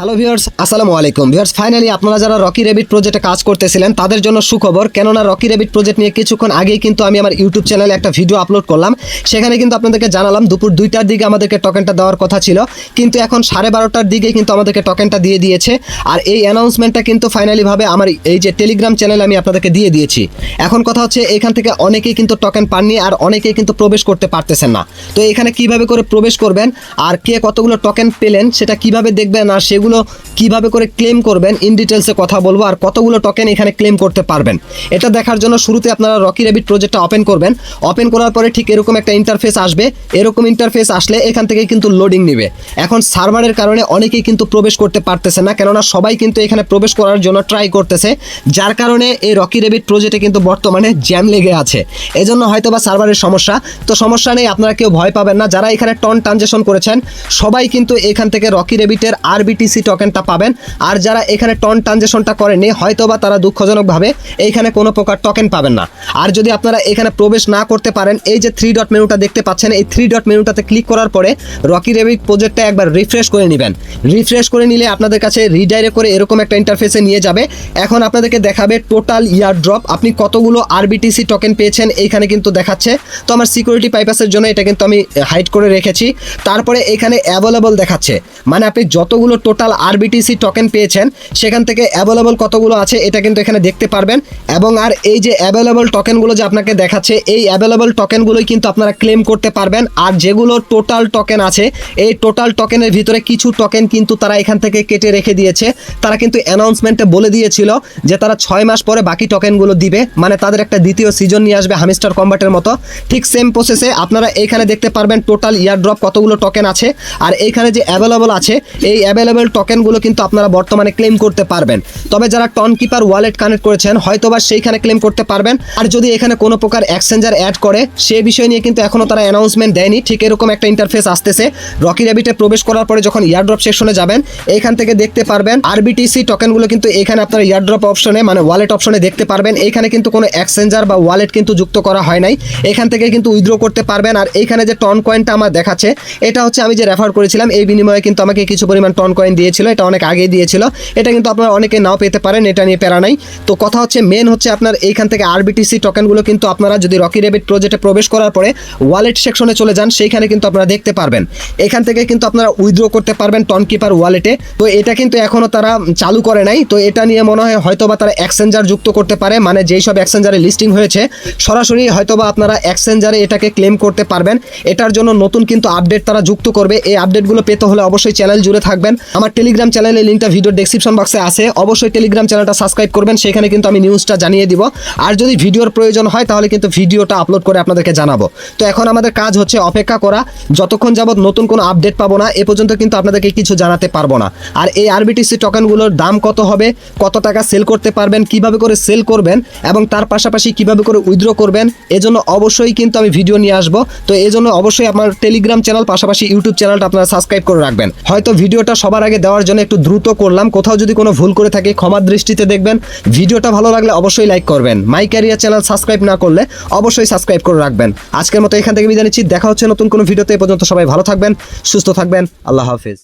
Hello viewers আসসালামু আলাইকুম। Viewers finally আপনারা যারা রকি রেবিট প্রজেক্টে কাজ করতেছিলেন, তাদের জন্য সুখবর কেননা রকি রেবিট প্রজেক্ট নিয়ে কিছুক্ষণ আগেই কিন্তু আমি আমার ইউটিউব চ্যানেলে একটা ভিডিও আপলোড করলাম। সেখানে কিন্তু আপনাদেরকে জানালাম, দুপুর দুইটার দিকে আমাদেরকে টোকেনটা দেওয়ার কথা ছিল। কিন্তু এখন সাড়ে বারোটার দিকে কিন্তু আমাদেরকে টোকেনটা দিয়ে দিয়েছে। আর এই অ্যানাউন্সমেন্টটা কিন্তু ফাইনালিভাবে আমার এই যে টেলিগ্রাম চ্যানেলে আমি আপনাদেরকে দিয়ে দিয়েছি। এখন কথা হচ্ছে, এখান থেকে অনেকেই কিন্তু টোকেন পাননি আর অনেকেই কিন্তু প্রবেশ করতে পারতেছেন না। তো এখানে কীভাবে করে প্রবেশ করবেন আর কে কতগুলো টোকেন পেলেন, সেটা কীভাবে দেখবেন আর সেগুলো কীভাবে করে ক্লেম করবেন ইন ডিটেলসে কথা বলব, আর কতগুলো টোকেন এখানে ক্লেম করতে পারবেন। এটা দেখার জন্য শুরুতে আপনারা রকি রেবিট প্রজেক্টটা ওপেন করবেন। ওপেন করার পরে ঠিক এরকম একটা ইন্টারফেস আসবে। এরকম ইন্টারফেস আসলে এখান থেকে কিন্তু লোডিং নেবে। এখন সার্ভারের কারণে অনেকেই কিন্তু প্রবেশ করতে পারতেছে না, কেননা সবাই কিন্তু এখানে প্রবেশ করার জন্য ট্রাই করতেছে, যার কারণে এই রকি রেবিট প্রজেক্টে কিন্তু বর্তমানে জ্যাম লেগে আছে। এজন্য হয়তো বা সার্ভারের সমস্যা। তো সমস্যা নেই, আপনারা কেউ ভয় পাবেন না। যারা এখানে টন ট্রানজেকশন করেছেন, সবাই কিন্তু এখান থেকে রকি রেবিটের আরবিটিসি টোকেনটা পাবেন। আর যারা এখানে টন ট্রানজেকশনটা করেনি হয়তো বা তারা দুঃখজনকভাবে এইখানে কোনো প্রকার টোকেন পাবেন না। আর যদি আপনারা এখানে প্রবেশ না করতে পারেন, এই যে থ্রি ডট মেনুটা দেখতে পাচ্ছেন, এই থ্রি ডট মেনুটাতে ক্লিক করার পরে রকি রেবিট প্রজেক্টটা একবার রিফ্রেশ করে নেবেন। রিফ্রেশ করে নিলে আপনাদের কাছে রিডাইরেক্ট করে এরকম একটা ইন্টারফেসে নিয়ে যাবে। এখন আপনাদেরকে দেখাবে টোটাল ইয়ার ড্রপ আপনি কতগুলো আরবিটিসি টোকেন পেয়েছেন, এইখানে কিন্তু দেখাচ্ছে। তো আমার সিকিউরিটি পাইপাসের জন্য এটা কিন্তু আমি হাইড করে রেখেছি। তারপরে এখানে অ্যাভেলেবল দেখাচ্ছে। মানে আপনি যতগুলো টোটাল আরবিটিসি টোকেন পেয়েছেন। সেখান থেকে অ্যাভেলেবল কতগুলো আছে এটা কিন্তু এখানে দেখতে পারবেন। এবং আর এই যে অ্যাভেলেবল টোকেনগুলো যে আপনাকে দেখাচ্ছে, এই অ্যাভেলেবল টোকেনগুলোই কিন্তু আপনারা ক্লেম করতে পারবেন। আর যেগুলো টোটাল টোকেন আছে, এই টোটাল টোকেনের ভিতরে কিছু টোকেন কিন্তু তারা এখান থেকে কেটে রেখে দিয়েছে। তারা কিন্তু অ্যানাউন্সমেন্টে বলে দিয়েছিল যে তারা ছয় মাস পরে বাকি টোকেনগুলো দিবে। মানে তাদের একটা দ্বিতীয় সিজন নিয়ে আসবে হামিস্টার কম্বাটের মতো। ঠিক সেম প্রসেসে আপনারা এখানে দেখতে পারবেন টোটাল ইয়ার ড্রপ কতগুলো টোকেন আছে। আর এইখানে যে অ্যাভেলেবল আছে, এই অ্যাভেলেবল টোকেনগুলো কিন্তু আপনারা বর্তমানে ক্লেম করতে পারবেন। তবে যারা টন কিপার ওয়ালেট কানেক্ট করেছেন, হয়তোবা সেইখানে ক্লেম করতে পারবেন। আর যদি এখানে কোনো প্রকার এক্সচেঞ্জার অ্যাড করে, সে বিষয় নিয়ে কিন্তু এখনও তারা অ্যানাউন্সমেন্ট দেয়নি। ঠিক এরকম একটা ইন্টারফেস আসতেছে। রকি র্যাবিটে প্রবেশ করার পরে যখন ইয়ারড্রপ সেকশনে যাবেন এখান থেকে দেখতে পারবেন। আরবিটিসি টোকেনগুলো কিন্তু এখানে আপনার ইয়ারড্রপ অপশনে মানে ওয়ালেট অপশনে দেখতে পারবেন। এখানে কিন্তু কোনো এক্সচেঞ্জার বা ওয়ালেট কিন্তু যুক্ত করা হয় নাই। এখান থেকে কিন্তু উইথড্র করতে পারবেন। আর এইখানে যে টন কয়েনটা আমার দেখাচ্ছে, এটা হচ্ছে আমি যে রেফার করেছিলাম, এই বিনিময়ে কিন্তু আমাকে কিছু পরিমাণ টন কয়েন দিয়েছিল, এটা অনেক আগেই দিয়েছিল। এটা কিন্তু আপনারা অনেকে নাও পেতে পারেন, এটা নিয়ে প্যারা নাই। তো কথা হচ্ছে মেন হচ্ছে আপনার এইখান থেকে আরবিটিসি টোকেনগুলো কিন্তু আপনারা যদি রকি রেবিট প্রজেক্টে প্রবেশ করার পরে ওয়ালেট সেকশনে চলে যান, সেইখানে কিন্তু আপনারা দেখতে পারবেন। এখান থেকে কিন্তু আপনারা উইথড্র করতে পারবেন টন কিপার ওয়ালেটে তো এটা কিন্তু এখনও তারা চালু করে নাই। তো এটা নিয়ে মনে হয় হয়তোবা তারা এক্সচেঞ্জার যুক্ত করতে পারে মানে যেই সব এক্সচেঞ্জারে লিস্টিং হয়েছে, সরাসরি হয়তোবা আপনারা এক্সচেঞ্জারে এটাকে ক্লেম করতে পারবেন। এটার জন্য নতুন কিন্তু আপডেট তারা যুক্ত করবে। এই আপডেটগুলো পেতে হলে অবশ্যই চ্যানেল জুড়ে থাকবেন। আমার টেলিগ্রাম চ্যানেলের লিঙ্কটা ভিডিও ডেসক্রিপশন বক্সে আছে। অবশ্যই টেলিগ্রাম চ্যানেলটা সাবস্ক্রাইব করবেন, সেখানে কিন্তু আমি নিউজটা জানিয়ে দিব। আর যদি ভিডিওর প্রয়োজন হয়, তাহলে কিন্তু ভিডিওটা আপলোড করে আপনাদেরকে জানাব। তো এখন আমাদের কাজ হচ্ছে অপেক্ষা করা। যতক্ষণ যাবত নতুন কোনো আপডেট পাবো না, এ পর্যন্ত কিন্তু আপনাদেরকে কিছু জানাতে পারব না। আর এই আরবিটিসি টোকেনগুলোর দাম কত হবে? কত টাকা সেল করতে পারবেন? কীভাবে করে সেল করবেন? এবং তার পাশাপাশি কীভাবে করে উইথড্র করবেন? এজন্য অবশ্যই কিন্তু আমি ভিডিও নিয়ে আসব। তো এই জন্য অবশ্যই আমার টেলিগ্রাম চ্যানেল পাশাপাশি ইউটিউব চ্যানেলটা আপনারা সাবস্ক্রাইব করে রাখবেন। হয়তো ভিডিওটা সবার আগে দেওয়ার জন্য একটু দ্রুত করলাম। কোথাও যদি কোনো ভুল করে থাকে ক্ষমার দৃষ্টিতে দেখবেন। ভিডিওটা ভালো লাগলে অবশ্যই লাইক করবেন। মাই ক্যারিয়ার চ্যানেল সাবস্ক্রাইব না করলে অবশ্যই সাবস্ক্রাইব করে রাখবেন। আজকের মতো এখান থেকে বিদায় নিচ্ছি। দেখা হচ্ছে নতুন কোনো ভিডিওতে। এ পর্যন্ত সবাই ভালো থাকবেন, সুস্থ থাকবেন। আল্লাহ হাফিজ।